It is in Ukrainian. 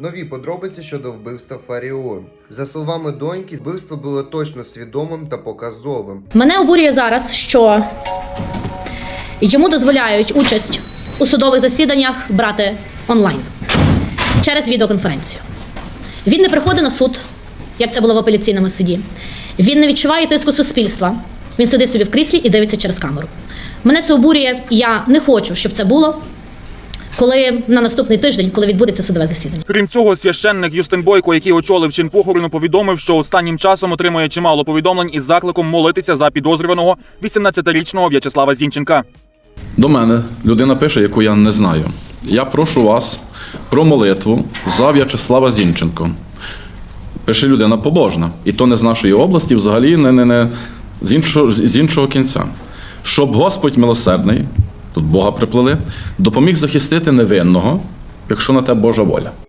Нові подробиці щодо вбивства Фаріон. За словами доньки, вбивство було точно свідомим та показовим. Мене обурює зараз, що йому дозволяють участь у судових засіданнях брати онлайн через відеоконференцію. Він не приходить на суд, як це було в апеляційному суді. Він не відчуває тиску суспільства. Він сидить собі в кріслі і дивиться через камеру. Мене це обурює, я не хочу, щоб це було. Коли на наступний тиждень, коли відбудеться судове засідання. Крім цього, священник Юстин Бойко, який очолив чин похорону, повідомив, що останнім часом отримує чимало повідомлень із закликом молитися за підозрюваного 18-річного В'ячеслава Зінченка. До мене людина пише, яку я не знаю. Я прошу вас про молитву за В'ячеслава Зінченко. Пише людина побожна, і то не з нашої області, взагалі не, не, не з, іншого, з іншого кінця. Щоб Господь милосердний, тут Бога приплели, допоміг захистити невинного, якщо на те Божа воля.